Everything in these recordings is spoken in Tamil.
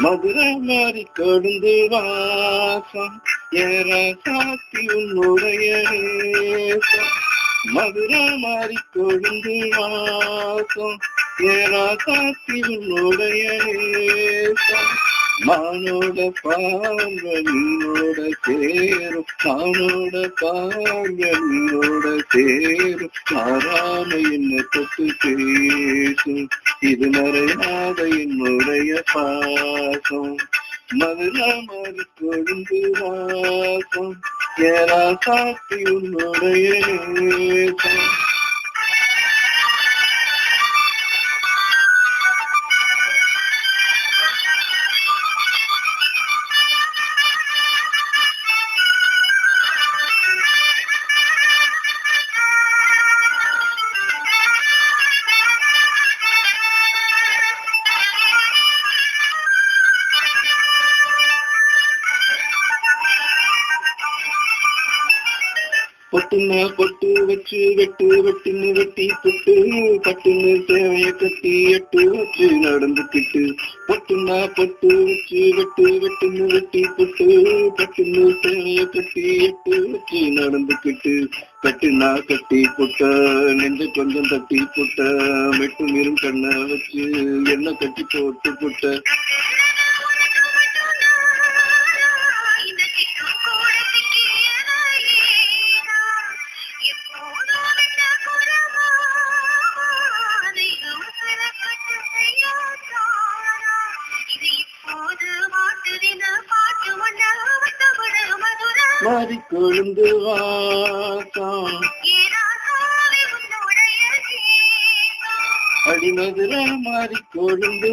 மதுரை மாறி கொடுந்து வாசம் ஏற சாத்தி உன்னுடைய மதுரை மாறி கொழுந்து வாசம் ஏறா காத்தி உன்னுடைய நேசம். மானோட பார்வனோட சேரும். மானோட பார்வனோட சேரும். மாறாம என்ன தொட்டு பேசும். இது மறையாத என்னுடைய பாசம். மதுரா கொழுந்து வாசம். ஏறா காத்தி உன்னுடைய நேசம். பொட்டுன்னா பொட்டு வச்சு வெட்டு வெட்டுன்னு வெட்டி புட்டு பட்டுன்னு சேவைய கட்டி எட்டு வச்சு நடந்துக்கிட்டு பொட்டுன்னா பொட்டு வச்சு வெட்டு வெட்டுன்னு வெட்டி புட்டு பட்டுன்னு சேவைய கட்டி எட்டு வச்சு நடந்துக்கிட்டு கட்டுனா கட்டி புட்ட நெஞ்ச கொஞ்சம் தட்டி புட்ட மெட்டு மீறும் கண்ணை வச்சு எண்ணெய் கட்டி போட்டு புட்ட. மாறி கொழுந்து வாசம் அடிமதுரை மாறி கொழுந்து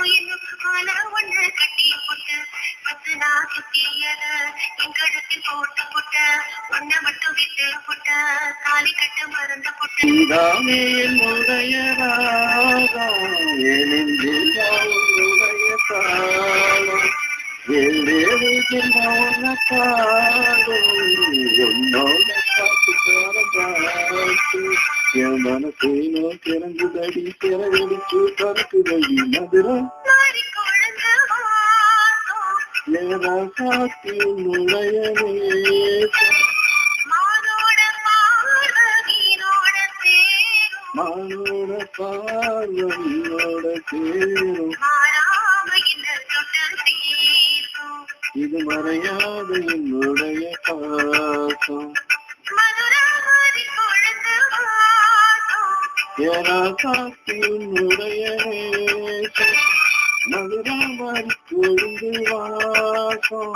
வாசம் போட்டு புட்ட ஒன்ன மட்டும் விட்டு புட்ட தாலி கட்ட மறந்து புட்ட. நீதானே என்னுடைய ராகம் என் நெஞ்சில் உன்னுடைய தாளம். ஏழேழு ஜென்ம பாடும் உன்னோட பாட்டு பாட்டு என் மனசை நோ திறவெடுத்து பறக்குதடி மதுரம். மாறி கொழுந்து மானோட பார்வையோட சேரும். இது மறையாத என்னுடைய பாசம். வாசம் ஏரா காத்தி உன்னுடைய கொழுந்து வாசம்